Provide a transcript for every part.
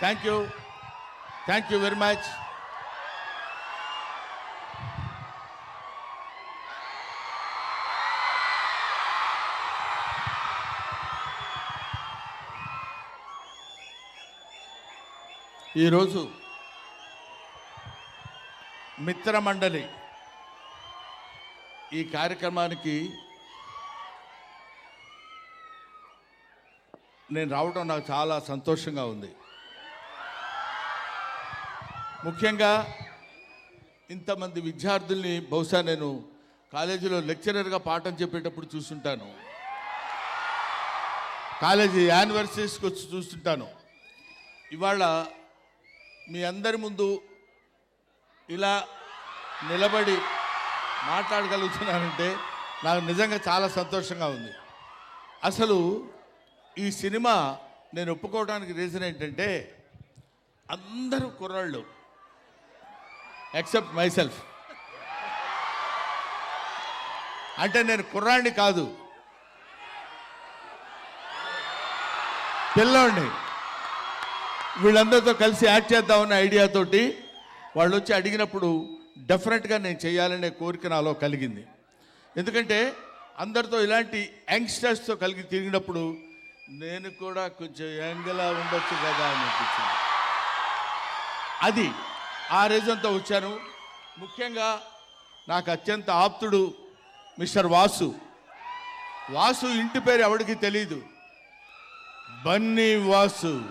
Thank you thank you very much ఈరోజు మిత్ర మండలి ఈ కార్యక్రమానికి నేను రావడం నాకు చాలా సంతోషంగా ఉంది. ముఖ్యంగా ఇంతమంది విద్యార్థుల్ని బహుశా నేను కాలేజీలో లెక్చరర్గా పాఠం చెప్పేటప్పుడు చూస్తుంటాను. కాలేజీ యానివర్సరీస్కి వచ్చి చూస్తుంటాను. ఇవాళ మీ అందరి ముందు ఇలా నిలబడి మాట్లాడగలుగుతున్నానంటే నాకు నిజంగా చాలా సంతోషంగా ఉంది. అసలు ఈ సినిమా నేను ఒప్పుకోవడానికి రీజన్ ఏంటంటే అందరూ కుర్రాళ్ళు. ఎక్సెప్ట్ మై సెల్ఫ్ అంటే నేను కుర్రాడిని కాదు. పిల్లోడిని వీళ్ళందరితో కలిసి యాక్ట్ చేద్దామన్న ఐడియాతోటి వాళ్ళు వచ్చి అడిగినప్పుడు డెఫినెట్గా నేను చేయాలనే కోరిక నాలో కలిగింది. ఎందుకంటే అందరితో ఇలాంటి యంగ్స్టర్స్తో కలిగి తిరిగినప్పుడు నేను కూడా కొంచెం యంగ్లా ఉండొచ్చు కదా అని అనిపించింది. అది ఆ రీజన్తో వచ్చాను. ముఖ్యంగా నాకు అత్యంత ఆప్తుడు మిస్టర్ వాసు. వాసు ఇంటి పేరు ఎవరికి తెలియదు బన్నీ వాసు.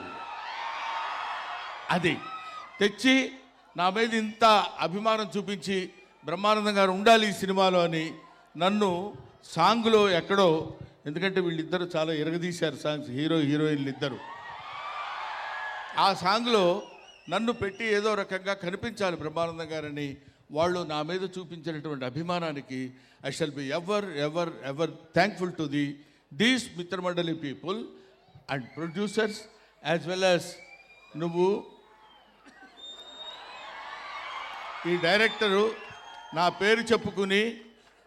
అది. తెచ్చి నా మీద ఇంత అభిమానం చూపించి బ్రహ్మానందం గారు ఉండాలి ఈ సినిమాలో అని నన్ను సాంగ్లో ఎక్కడో ఎందుకంటే వీళ్ళిద్దరూ చాలా ఎరగదీశారు సాంగ్స్ హీరో హీరోయిన్లు ఇద్దరు. ఆ సాంగ్లో నన్ను పెట్టి ఏదో రకంగా కనిపించాలి బ్రహ్మానందం గారని. వాళ్ళు నా మీద చూపించినటువంటి అభిమానానికి I shall be ever ever ever thankful to the these Mitramandali people and producers as well as నువ్వు. ఈ డైరెక్టరు నా పేరు చెప్పుకుని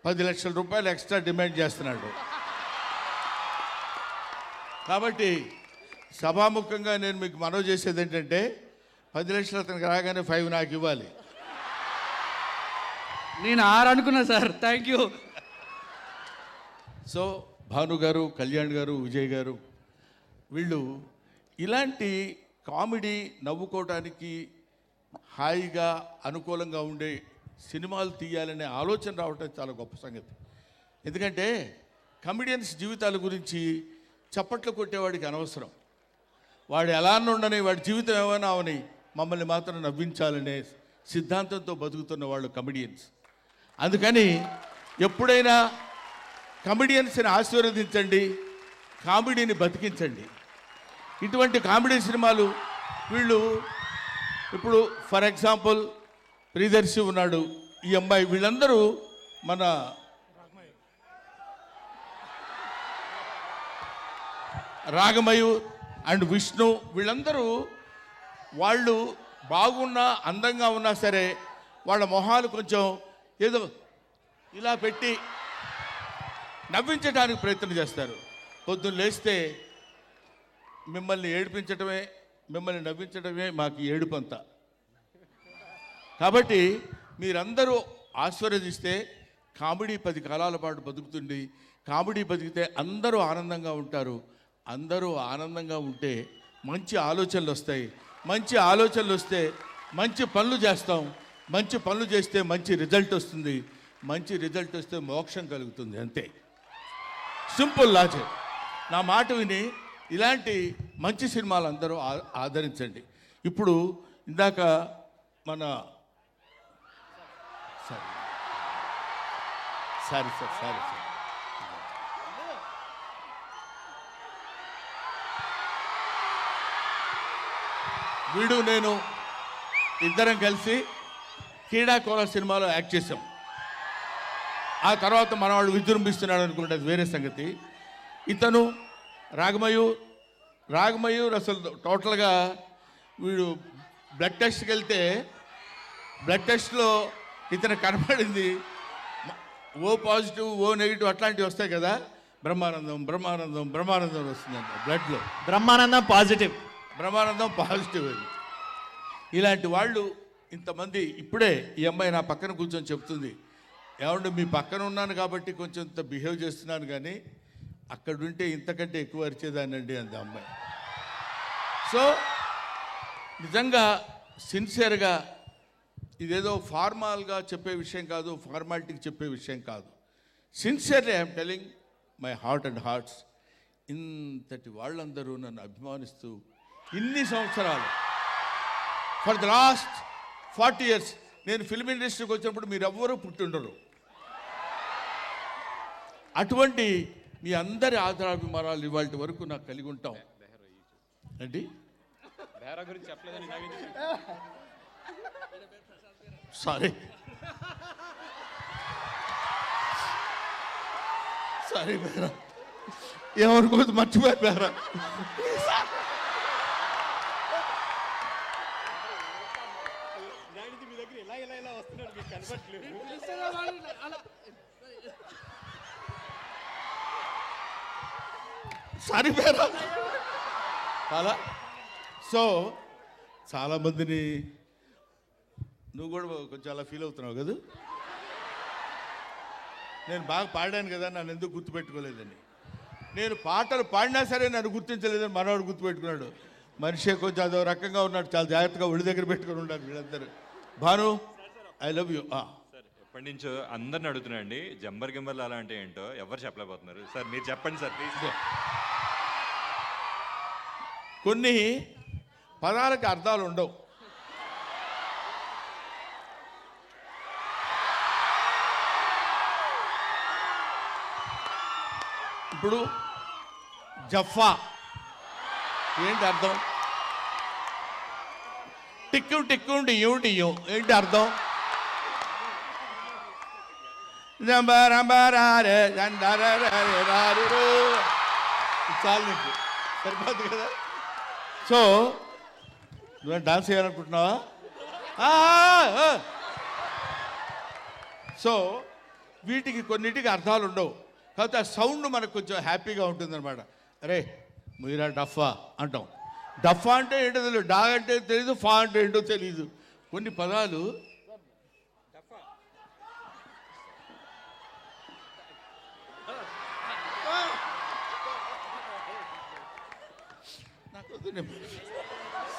పది లక్షల రూపాయలు ఎక్స్ట్రా డిమాండ్ చేస్తున్నాడు. కాబట్టి సభాముఖంగా నేను మీకు మనవి చేసేది ఏంటంటే పది లక్షలు అతనికి రాగానే ఫైవ్ నాకు ఇవ్వాలి. నేను ఆరు అనుకున్నా sir. Thank you so Bhanu గారు కళ్యాణ్ గారు విజయ్ గారు వీళ్ళు ఇలాంటి కామెడీ నవ్వుకోవటానికి హాయిగా అనుకూలంగా ఉండే సినిమాలు తీయాలనే ఆలోచన రావటం చాలా గొప్ప సంగతి. ఎందుకంటే కమెడియన్స్ జీవితాల గురించి చప్పట్లు కొట్టేవాడికి అనవసరం. వాడు ఎలా ఉండని వాడి జీవితం ఏమైనా అవని మమ్మల్ని మాత్రం నవ్వించాలనే సిద్ధాంతంతో బతుకుతున్న వాళ్ళు కమెడియన్స్ అందుకని ఎప్పుడైనా కమెడియన్స్ని ఆశీర్వదించండి కామెడీని బతికించండి. ఇటువంటి కామెడీ సినిమాలు వీళ్ళు ఇప్పుడు ఫర్ ఎగ్జాంపుల్ ప్రియదర్శి ఉన్నాడు ఈ అమ్మాయి వీళ్ళందరూ మన రాగమయూర్ అండ్ విష్ణు వీళ్ళందరూ వాళ్ళు బాగున్నా అందంగా ఉన్నా సరే వాళ్ళ మొహాలు కొంచెం ఏదో ఇలా పెట్టి నవ్వించడానికి ప్రయత్నం చేస్తారు. పొద్దున్న లేస్తే మిమ్మల్ని ఏడిపించడమే మిమ్మల్ని నవ్వించడమే మాకు ఏడుపంత. కాబట్టి మీరందరూ ఆశీర్వదిస్తే కామెడీ పది కాలాల పాటు బతుకుతుంది. కామెడీ బతికితే అందరూ ఆనందంగా ఉంటారు. అందరూ ఆనందంగా ఉంటే మంచి ఆలోచనలు వస్తాయి. మంచి ఆలోచనలు వస్తే మంచి పనులు చేస్తాం. మంచి పనులు చేస్తే మంచి రిజల్ట్ వస్తుంది. మంచి రిజల్ట్ వస్తే మోక్షం కలుగుతుంది. అంతే. Simple logic. నా మాట విని ఇలాంటి మంచి సినిమాలు అందరూ ఆ- ఆదరించండి. ఇప్పుడు ఇందాక మన sorry. Sorry sir sorry sir. వీడు నేను ఇద్దరం కలిసి క్రీడాకోల సినిమాలో యాక్ట్ చేసాం ఆ తర్వాత మనవాడు విజృంభిస్తున్నాడు అనుకుంటే అది వేరే సంగతి. ఇతను రాగమయు రాగమయు అసలు టోటల్గా వీడు బ్లడ్ టెస్ట్కి వెళ్తే బ్లడ్ టెస్ట్లో ఇతను కనపడింది ఓ పాజిటివ్ ఓ నెగిటివ్ అట్లాంటివి వస్తాయి కదా. బ్రహ్మానందం బ్రహ్మానందం బ్రహ్మానందం వస్తుందంట బ్లడ్లో. బ్రహ్మానందం పాజిటివ్. బ్రహ్మానందం పాజిటివ్ అది. ఇలాంటి వాళ్ళు ఇంతమంది ఇప్పుడే ఈ అమ్మాయి నా పక్కన కూర్చొని చెప్తుంది ఏమంటే మీ పక్కన ఉన్నాను కాబట్టి కొంచెం ఇంత బిహేవ్ చేస్తున్నాను కానీ అక్కడ ఉంటే ఇంతకంటే ఎక్కువ అరిచేదానండి అంది అంత అమ్మాయి. సో నిజంగా సిన్సియర్గా ఇదేదో ఫార్మల్గా చెప్పే విషయం కాదు ఫార్మాలిటీకి చెప్పే విషయం కాదు. Sincerely I'm telling my heart and hearts ఇంతటి వాళ్ళందరూ నన్ను అభిమానిస్తూ ఇన్ని సంవత్సరాలు. For the last forty years నేను ఫిల్మ్ ఇండస్ట్రీకి వచ్చినప్పుడు మీరు ఎవ్వరూ పుట్టుండరు. అటువంటి మీ అందరి ఆదరాభిమానాలు ఇవాళ వరకు నాకు కలిగి ఉంటాం. చెప్పలేదని సారీ సారీ బేరా ఏమనుకోవద్దు మర్చిపోయారు బేరా వస్తున్నాడు మీకు చాలా. సో చాలామందిని నువ్వు కూడా కొంచెం అలా ఫీల్ అవుతున్నావు కదా? నేను బాగా పాడాను కదా నన్ను ఎందుకు గుర్తుపెట్టుకోలేదని. నేను పాటలు పాడినా సరే నన్ను గుర్తించలేదని మనవాడు గుర్తుపెట్టుకున్నాడు. మనిషి కొంచెం అదో రకంగా ఉన్నాడు చాలా జాగ్రత్తగా ఒడి దగ్గర పెట్టుకుని ఉన్నాడు వీళ్ళందరూ. Bhanu I love you sir ఎప్పటి నుంచో అందరిని అడుగుతున్నాండి జంబర్ గింబర్లు అలా అంటే ఏంటో ఎవరు చెప్పలేకపోతున్నారు. సార్ మీరు చెప్పండి సార్ ప్లీజ్ కొన్ని పదాలకు అర్థాలు ఉండవు. ఇప్పుడు జఫా ఏంటి అర్థం? టిక్కు టిక్కు డియ్యం ఏంటి అర్థం? చాలు నీకు. సరిపోదు కదా? సో నువ్వు డాన్స్ చేయాలనుకుంటున్నావా? సో వీటికి కొన్నిటికి అర్థాలు ఉండవు. కాకపోతే ఆ సౌండ్ మనకు కొంచెం హ్యాపీగా ఉంటుందన్నమాట. అరే మీరా డఫా అంటాం. డఫా అంటే ఏంటో తెలియదు డా అంటే తెలియదు ఫా అంటే ఏంటో తెలియదు కొన్ని పదాలు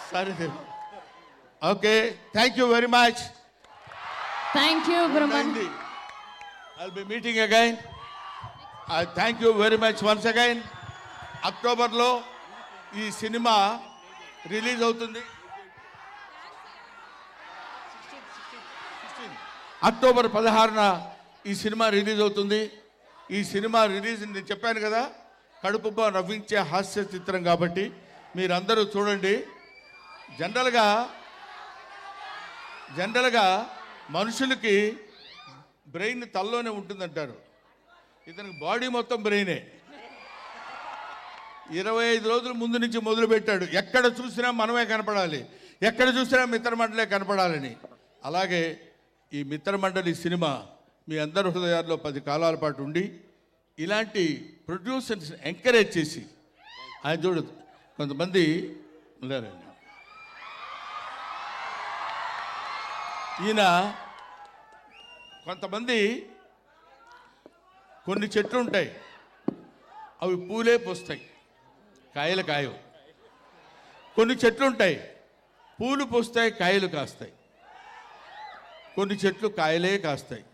సరే okay thank you very much thank you Gandhi. I'll be meeting again. I thank you very much once again. అక్టోబర్లో ఈ సినిమా రిలీజ్ అవుతుంది అక్టోబర్ పదహారున ఈ సినిమా రిలీజ్ అవుతుంది ఈ సినిమా రిలీజ్ నేను చెప్పాను కదా కడుపుబ్బ నవ్వించే హాస్య చిత్రం కాబట్టి మీరందరూ చూడండి. జనరల్గా జనరల్గా మనుషులకి బ్రెయిన్ తల్లోనే ఉంటుందంటారు. ఇతనికి బాడీ మొత్తం బ్రెయినే. ఇరవై ఐదు రోజుల ముందు నుంచి మొదలుపెట్టాడు. ఎక్కడ చూసినా మనమే కనపడాలి. ఎక్కడ చూసినా మిత్రమండలే కనపడాలని. అలాగే ఈ మిత్రమండలి సినిమా మీ అందరి హృదయాల్లో పది కాలాల పాటు ఉండి ఇలాంటి ప్రొడ్యూసర్స్ ఎంకరేజ్ చేసి ఆయన చూడదు కొంతమంది లేరండి ఈయన కొంతమంది కొన్ని చెట్లు ఉంటాయి. అవి పూలే పూస్తాయి. కాయలు కాయవు. కొన్ని చెట్లు ఉంటాయి. పూలు పూస్తాయి కాయలు కాస్తాయి. కొన్ని చెట్లు కాయలే కాస్తాయి.